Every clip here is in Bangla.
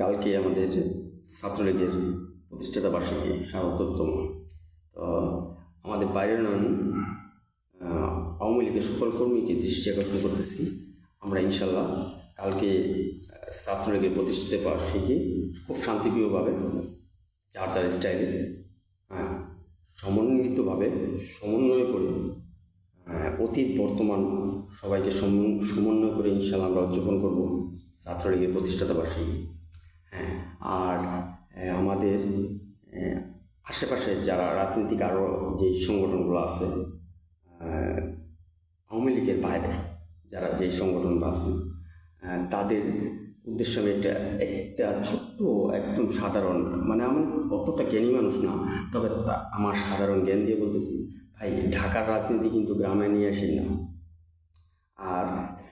কালকে আমাদের ছাত্রলীগের প্রতিষ্ঠাতা বার্ষিকী সাতাত্তরতম তো আমাদের বাইরের নন আওয়ামী লীগের সকল কর্মীকে দৃষ্টি আকর্ষণ করতেছি। আমরা ইনশাল্লাহ কালকে ছাত্রলীগের প্রতিষ্ঠিত বার্ষিকী খুব শান্তিপ্রিয়ভাবে, যার যার স্টাইলে হ্যাঁ সমন্বিতভাবে, সমন্বয় করে অতীত, বর্তমান সবাইকে সম- সমন্বয় করে ইনশাল্লাহ আমরা উদযাপন করব ছাত্রলীগের প্রতিষ্ঠাতা বার্ষিকী। আর আমাদের আশেপাশে যারা রাজনৈতিক আরও যে সংগঠনগুলো আছে আওয়ামী লীগের বাইরে যারা যে সংগঠনগুলো আছে তাদের উদ্দেশ্য আমি একটা একটা ছোট্ট একদম সাধারণ মানে আমি অতটা জ্ঞানী মানুষ না, তবে আমার সাধারণ জ্ঞান দিয়ে বলতেছি, ভাই, ঢাকার রাজনীতি কিন্তু গ্রামে নিয়ে আসেন না। আর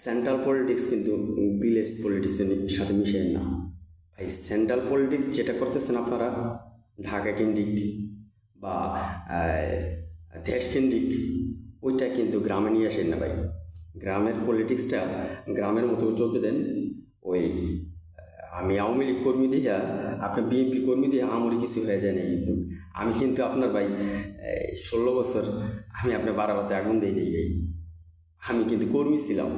সেন্ট্রাল পলিটিক্স কিন্তু ভিলেজ পলিটিক্সের সাথে মিশেন না। ভাই সেন্ট্রাল পলিটিক্স যেটা করতেছেন আপনারা, ঢাকা কেন্দ্রিক বা দেশ কেন্দ্রিক, ওইটা কিন্তু গ্রামে নিয়ে আসেন না ভাই। গ্রামের পলিটিক্সটা গ্রামের মতো চলতে দেন। ওই, আমি আওয়ামী লীগ কর্মী দিয়া আপনার বিএনপি কর্মী দিয়ে আমারই কিছু হয়ে যায় না কিন্তু। আমি কিন্তু আপনার ভাই ষোলো বছর আমি আপনার বারাবাতে আগুন দিই ভাই। আমি কিন্তু কর্মী ছিলাম।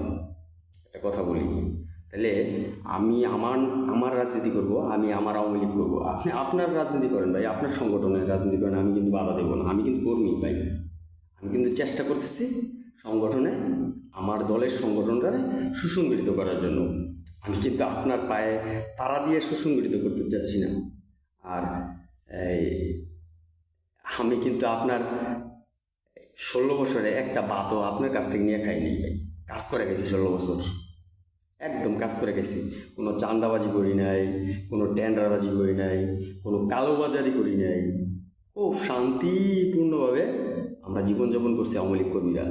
একটা কথা বলি। তাহলে আমি আমার আমার রাজনীতি করব, আমি আমার আওয়ামী লীগ করব। আপনি আপনার রাজনীতি করেন ভাই, আপনার সংগঠনের রাজনীতি করেন, আমি কিন্তু বাধা দেবো না, আমি কিন্তু কর্মী ভাই। আমি কিন্তু চেষ্টা করতেছি সংগঠনে, আমার দলের সংগঠনটা সুসংগঠিত করার জন্য। আমি কিন্তু আপনার পায়ে পাড়া দিয়ে সুসংগঠিত করতে চাচ্ছি না। আর আমি কিন্তু আপনার ষোলো বছরে একটা বাতও আপনার কাছ থেকে নিয়ে খাইনি ভাই। কাজ করে গেছি ষোলো বছর। একদম কাজ করে গেছি। কোনো চান্দাবাজি করি নাই, কোনো টেন্ডারবাজি করি নাই, কোনো কালোবাজারি করি নাই। খুব শান্তিপূর্ণভাবে আমরা জীবনযাপন করছি আওয়ামী লীগ কর্মীরা।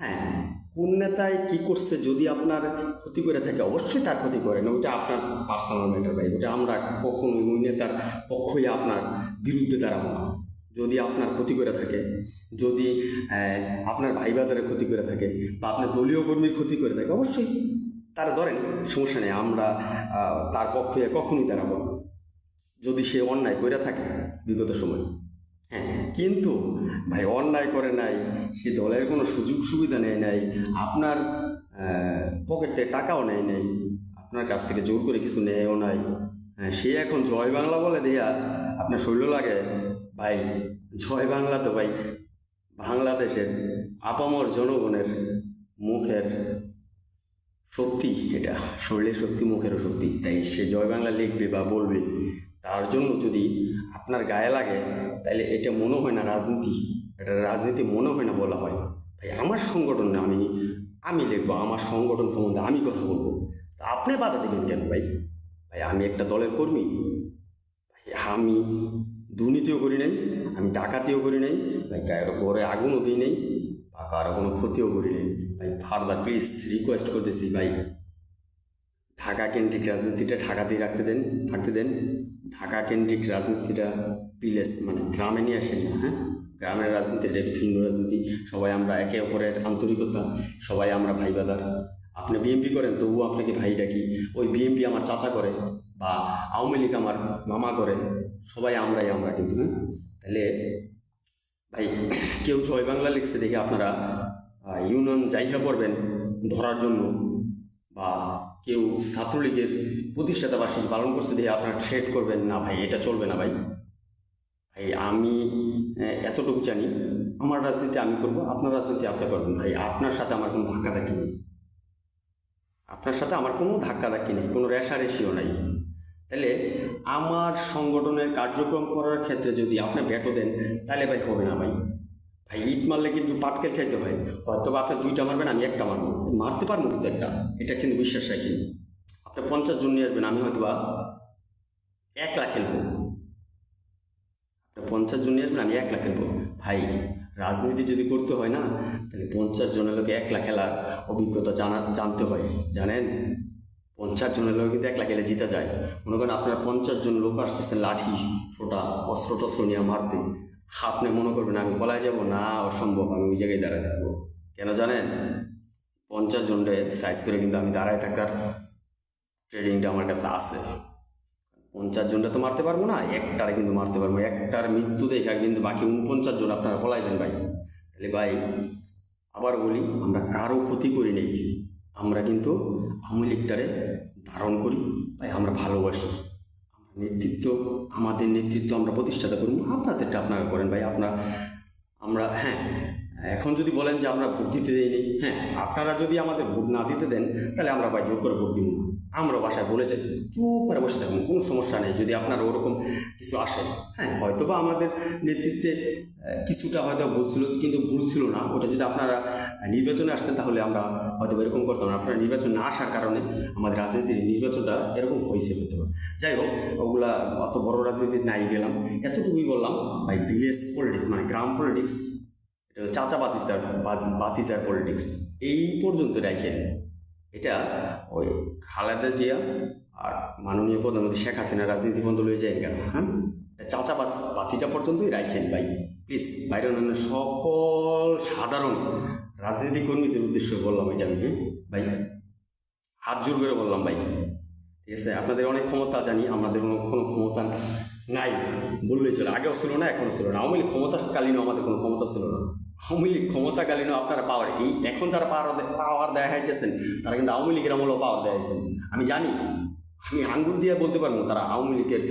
হ্যাঁ কোন নেতায় কী করছে যদি আপনার ক্ষতি করে থাকে, অবশ্যই তার ক্ষতি করেন ওইটা আপনার পার্সোনাল ম্যাটার ভাই। ওটা আমরা কখনো ওই নেতার পক্ষই আপনার বিরুদ্ধে দাঁড়াবো না। যদি আপনার ক্ষতি করে থাকে, যদি আপনার ভাই বাজারের ক্ষতি করে থাকে বা আপনার দলীয় কর্মীর ক্ষতি করে থাকে, অবশ্যই তারা ধরেন সমস্যা নেই আমরা তার পক্ষে কখনই দাঁড়াবো না যদি সে অন্যায় করে থাকে বিগত সময়। হ্যাঁ কিন্তু ভাই অন্যায় করে নাই সে দলের কোনো সুযোগ সুবিধা নেয় নাই আপনার পকেট থেকে টাকাও নেয় নাই আপনার কাছ থেকে জোর করে কিছু নেয়ও নাই। হ্যাঁ, সে এখন জয় বাংলা বলে দেয়া আপনার শৈল লাগে। ভাই জয় বাংলা তো ভাই বাংলাদেশের আপামর জনগণের মুখের সত্যি, এটা শরীরের শক্তি, মুখেরও শক্তি। তাই সে জয় বাংলা লিখবে বা বলবে, তার জন্য যদি আপনার গায়ে লাগে তাহলে এটা মনে হয় না রাজনীতি। এটা রাজনীতি মনে হয় না বলা হয়। ভাই, আমার সংগঠন না আমি আমি লিখব, আমার সংগঠন সম্বন্ধে আমি কথা বলব। তা আপনি বাধা দেবেন কেন ভাই? ভাই, আমি একটা দলের কর্মী। ভাই, আমি দুর্নীতিও করি নাই, আমি ডাকাতিও করি নাই, ভাই, কারও ঘরে আগুনও দিই নাই, বা কারও কোনো ক্ষতিও করি নাই। ভাই ফার্দার প্লিজ রিকোয়েস্ট করতেছি, ভাই। ঢাকা কেন্দ্রিক রাজনীতিটা ঢাকাতেই রাখতে দেন, থাকতে দেন। ঢাকা কেন্দ্রিক রাজনীতিটা ভিলেজ মানে গ্রামে নিয়ে আসেন না হ্যাঁ? গ্রামের রাজনীতি, এটা ভিন্ন রাজনীতি। সবাই আমরা একে অপরের আন্তরিকতা, সবাই আমরা ভাই বাদার আপনি বিএমপি করেন, তবুও আপনাকে ভাই ডাকি। ওই বিএমপি আমার চাচা করে, বা আওয়ামী লীগ আমার মামা করে, সবাই আমরাই আমরা কিন্তু হ্যাঁ? তাহলে, ভাই, কেউ জয় বাংলা লিখছে দেখে আপনারা ইউনিয়ন জায়গা করবেন, ধরার জন্য বা কেউ ছাত্রলীগের প্রতিষ্ঠাতা বার্ষিকী পালন করছে দিয়ে আপনারা ট্রেড করবেন, না ভাই, এটা চলবে না ভাই। ভাই, আমি এতটুকু জানি। আমার রাজনীতি আমি করব, আপনার রাজনীতি আপনি করবেন। ভাই, আপনার সাথে আমার কোনো ধাক্কা ধাক্কি নেই। আপনার সাথে আমার কোনো ধাক্কা ধাক্কি নেই, কোনো রেশারেশিও নাই। তাহলে আমার সংগঠনের কার্যক্রম করার ক্ষেত্রে যদি আপনি ব্যাটো দেন, তাহলে ভাই হবে না ভাই। ভাই, ইট মারলে কিন্তু পাটকেল খাইতে হয়। হয়তো আপনি দুইটা মারবেন, আমি একটা মারবো। মারতে পারব কিন্তু একটা। এটা কিন্তু বিশ্বাস রাখি আপনি পঞ্চাশ জন নিয়ে আসবেন, আমি হয়তো বা একলা খেলব। আপনি পঞ্চাশ জন নিয়ে আসবেন, আমি একলা খেলব। ভাই, রাজনীতি যদি করতে হয় না, তাহলে পঞ্চাশ জনের লোকে একলা খেলার অভিজ্ঞতা জানা, জানতে হয়। জানেন? পঞ্চাশ জনের লোক কিন্তু একলা খেলে জিতা যায়। মনে করেন আপনার পঞ্চাশ জন লোক আসতেছে লাঠি, ফোটা অস্ত্র টস্ত্র নিয়ে মারতে। আপনি মনে করবেন আমি পলায় যাব? না, অসম্ভব, আমি ওই জায়গায় দাঁড়ায় থাকব। কেন জানেন? পঞ্চাশ জনরে সাইজ করে কিন্তু আমি দাঁড়ায় থাকার ট্রেনিংটা আমার কাছে আছে। পঞ্চাশ জনটা তো মারতে পারব না, একটারে কিন্তু মারতে পারব একটার মৃত্যু দেখা কিন্তু বাকি উনপঞ্চাশ জন আপনারা পলাইবেন ভাই। তাহলে ভাই, আবার বলি, আমরা কারও ক্ষতি করি নেই। আমরা কিন্তু আওয়ামী লীগটারে ধারণ করি। ভাই, আমরা ভালোবাসি। নেতৃত্ব আমাদের নেতৃত্ব আমরা প্রতিষ্ঠাতা করি আপনাদেরটা আপনারা করেন ভাই আপনারা আমরা হ্যাঁ এখন যদি বলেন যে আমরা ভোট দিতে দেইনি হ্যাঁ আপনারা যদি আমাদের ভোট না দিতে দেন, তাহলে আমরা ভাই জোর করে ভোট দিব না। আমরা বাসায় বলে যাই, চুপ করে বসে থাকুন, কোনো সমস্যা নেই। যদি আপনার ওরকম কিছু আসে হ্যাঁ হয়তো বা আমাদের নেতৃত্বে কিছুটা হয়তো ভুল ছিল, কিন্তু ভুল ছিল না। ওটা যদি আপনারা নির্বাচনে আসতেন, তাহলে আমরা হয়তো এরকম করতাম না। আপনারা নির্বাচন না আসার কারণে আমাদের রাজনীতির নির্বাচনটা এরকম হয়েছে হতে পারে যাই হোক, ওগুলা অত বড় রাজনীতি নাই গেলাম। এতটুকুই বললাম, ভাই ভিলেজ পলিটিক্স মানে গ্রাম পলিটিক্স চাচা বাতিজার বাতি- বাতিজার পলিটিক্স এই পর্যন্ত রাখেন এটা ওই খালেদা জিয়া আর মাননীয় প্রধানমন্ত্রী শেখ হাসিনা রাজনীতি বন্ধ হয়ে যায় কেন? হ্যাঁ? চাচা বাতিজা পর্যন্তই রাখেন ভাই। প্লিজ বাইরে অন্যান্য সকল সাধারণ রাজনীতি কর্মীদের উদ্দেশ্য বললাম এটা আমি হ্যাঁ? ভাই, হাত জোর করে বললাম ভাই। ঠিক আছে? আপনাদের অনেক ক্ষমতা জানি, আমাদের কোনো ক্ষমতা নাই। বললেই চলে, আগেও ছিল না, এখনও ছিল না। আওয়ামী লীগ ক্ষমতাকালীনও আমাদের কোনো ক্ষমতা ছিল না। আওয়ামী লীগ ক্ষমতাকালীনও আপনারা পাওয়ার এই এখন যারা পাওয়ার পাওয়ার দেয়া হাইতেছেন, তারা কিন্তু আওয়ামী লীগের আমলেও পাওয়ার দেয়া হয়েছেন আমি জানি, আমি আঙ্গুল দিয়ে বলতে পারব তারা আওয়ামী লীগের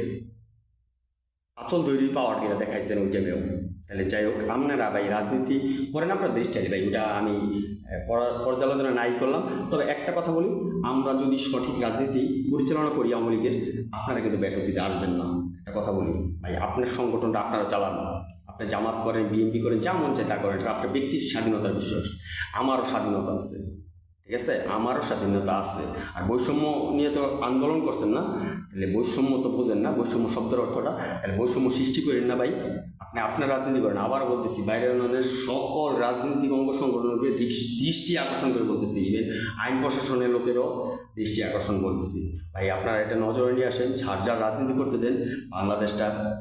আচল তৈরি পাওয়ার গেলে দেখাইছেন ওই টাইমেও। তাহলে যাই হোক, আপনারা ভাই রাজনীতি করেন, আপনার দৃষ্টি ভাই, ওটা আমি পর্যালোচনা নাই করলাম। তবে একটা কথা বলি, আমরা যদি সঠিক রাজনীতি পরিচালনা করি আওয়ামী লীগের, আপনারা কিন্তু ব্যাটক দিতে আসবেন না। একটা কথা বলি, ভাই, আপনার সংগঠনটা আপনারা চালান। আপনি জামাত করেন বিএনপি করেন যা মন চায় তা করেন আপনার ব্যক্তির স্বাধীনতার বিশ্বাস আমারও স্বাধীনতা আছে, ঠিক আছে? আমারও স্বাধীনতা আছে। আর বৈষম্য নিয়ে তো আন্দোলন করছেন না? তাহলে বৈষম্য তো বোঝেন না, বৈষম্য শব্দের অর্থটা। তাহলে বৈষম্য সৃষ্টি করেন না ভাই। আপনি আপনার রাজনীতি করেন, আবার বলতেছি, বাইরের অন্যান্য সকল রাজনৈতিক অঙ্গ সংগঠনের উপরে দৃষ- দৃষ্টি আকর্ষণ করে বলতেছি, ইভেন আইন প্রশাসনের লোকেরও দৃষ্টি আকর্ষণ করতেছি ভাই, আপনারা এটা নজরে নিয়ে আসেন ঝাড় ঝাড় রাজনীতি করতে দেন, বাংলাদেশটা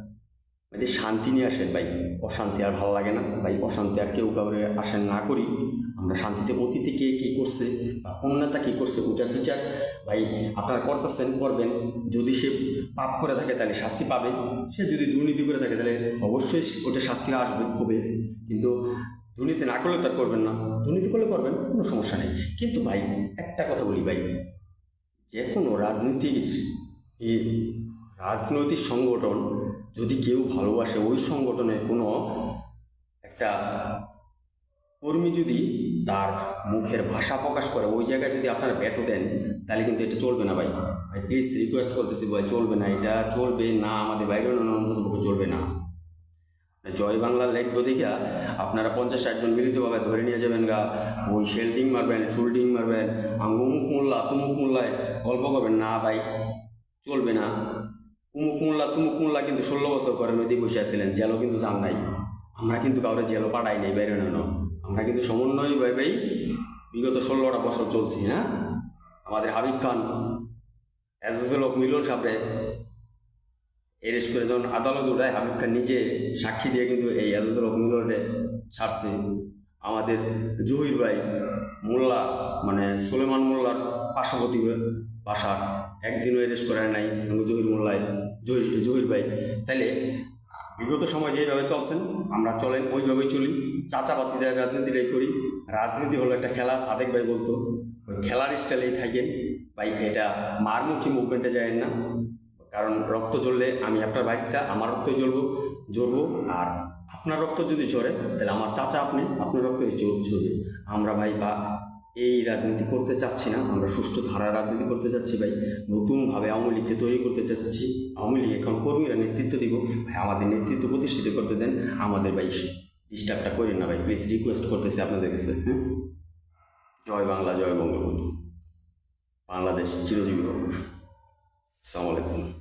মানে শান্তি নিয়ে আসেন, ভাই। অশান্তি আর ভালো লাগে না। ভাই, অশান্তি আর কেউ কাউরে আসেন না করি। আমরা শান্তিতে অতীতে কে কী করছে বা অন্যতা কী করছে ওটার বিচার, ভাই, আপনারা করতেছেন, করবেন। যদি সে পাপ করে থাকে তাহলে শাস্তি পাবে। সে যদি দুর্নীতি করে থাকে তাহলে অবশ্যই ওটা শাস্তি আসবে, হবে। কিন্তু দুর্নীতি না করলে তার করবেন না। দুর্নীতি করলে করবেন, কোনো সমস্যা নেই। কিন্তু ভাই, একটা কথা বলি ভাই। যে কোনো রাজনীতির রাজনৈতিক সংগঠন যদি কেউ ভালোবাসে, ওই সংগঠনের কোনো একটা কর্মী যদি তার মুখের ভাষা প্রকাশ করে, ওই জায়গায় যদি আপনারা ব্যাটও দেন, তাহলে কিন্তু এটা চলবে না ভাই। ভাই প্লিজ রিকোয়েস্ট করতেছি ভাই, চলবে না। এটা চলবে না, আমাদের বাইরে অন্তত চলবে না। জয় বাংলা লেখবো দেখিয়া আপনারা পঞ্চাশ ষাটজন মিলিতভাবে ধরে নিয়ে যাবেন গা। ওই শেল্ডিং মারবেন শুল্ডিং মারবেন অমুক মোল্লা তুমুক মোল্লায় গল্প করবেন। না ভাই, চলবে না। উমুক মোল্লা কিন্তু ষোলো বছর করে নদী বসে আসছিলেন জেলও কিন্তু যান নাই। আমরা কিন্তু কাউরে জেলও পাঠাই নাই, বাইরে না আমরা কিন্তু সমন্বয় ভাবেই বিগত ষোলোটা বছর চলছি হ্যাঁ? আমাদের হাবিব খান এজাজুলক মিলন সাপড়ে এরেস্ট করে যখন আদালত উঠায়, হাবিব খান নিজে সাক্ষী দিয়ে কিন্তু এই এজাজুলক মিলনে ছাড়ছে। আমাদের জহির ভাই, মোল্লা মানে সুলেমান মোল্লার পার্শ্ববর্তী বাসার একদিনও এরেস্ট করে নাই জহির মোল্লায়। জহির ভাই। তাইলে বিগত সময় যেভাবে চলছেন, আমরা চলেন ওইভাবেই চলি। চাচা চাচাবাতিদের রাজনীতিটাই করি। রাজনীতি হলো একটা খেলা, সাদেক ভাই বলতো। ওই খেলার স্টাইলেই থাকেন। ভাই, এটা মারমুখী মুভমেন্টে যায় না। কারণ রক্ত জ্বললে আমি আপনার বাইসটা আমার রক্তই জ্বলবো জ্বলবো। আর আপনার রক্ত যদি ঝরে, তাহলে আমার চাচা আপনি, আপনার রক্তই ঝরবে আমরা ভাই বা এই রাজনীতি করতে চাচ্ছি না। আমরা সুষ্ঠু ধারা রাজনীতি করতে চাচ্ছি ভাই। নতুনভাবে আওয়ামী লীগকে তৈরি করতে চাচ্ছি। আওয়ামী লীগ এখন কর্মীরা নেতৃত্ব দিব। ভাই, আমাদের নেতৃত্ব প্রতিষ্ঠিত করতে দেন। আমাদের ভাই ডিস্টার্বটা করেন না ভাই। প্লিজ রিকোয়েস্ট করতেছি আপনাদের কাছে হ্যাঁ? জয় বাংলা, জয় বঙ্গবন্ধু। বাংলাদেশ চিরজীবী হোক। আসসালামু আলাইকুম।